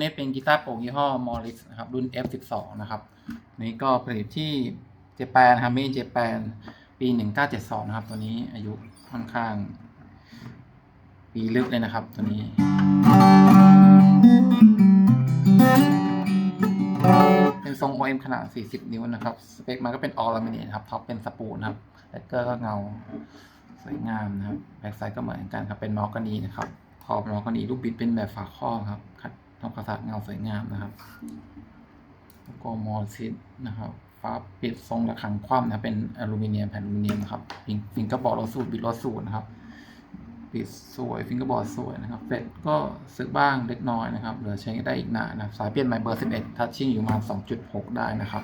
นี้เป็นกีตาร์โปร่งยี่ห้อมอริสนะครับรุ่น F12 นะครับนี่ก็ผลิตที่เจแปนฮัมมี่เจแปนปี 1972 นะครับ ตัวนี้อายุค่อนข้าง ปีลึกเลยนะครับตัวนี้ เป็นทรง OM ขนาด 40 นิ้วนะครับ สเปคมันก็เป็นออล u มิเนียครับ ท็อปเป็นสปูนครับแบ็คเกอร์ก็เงาสวยงามนะครับ แบ็คไซด์ก็เหมือนกันครับ เป็นมอลกานีนะครับขอบมอลกานีลูกบิดเป็นแบบฝาครอบครับขัด ทำความสะอาดเงาสวยงามนะครับแล้วก็มอลซิดนะครับฟ้าปิดทรงระฆังคว่ำนะเป็นอลูมิเนียมแผ่นอลูมิเนียมนะครับฟิงฟิงกระบอร์ดรถสูตรบิดรถสูตรนะครับปิดสวยฟิงเกอร์บอร์ดสวยนะครับเฟดก็ซื้อบ้างเล็กน้อยนะครับเหลือใช้ได้อีกนานนะสายเปลี่ยนใหม่เบอร์ 11 ทัชชิ่งอยู่ประมาณ2.6 ได้นะครับ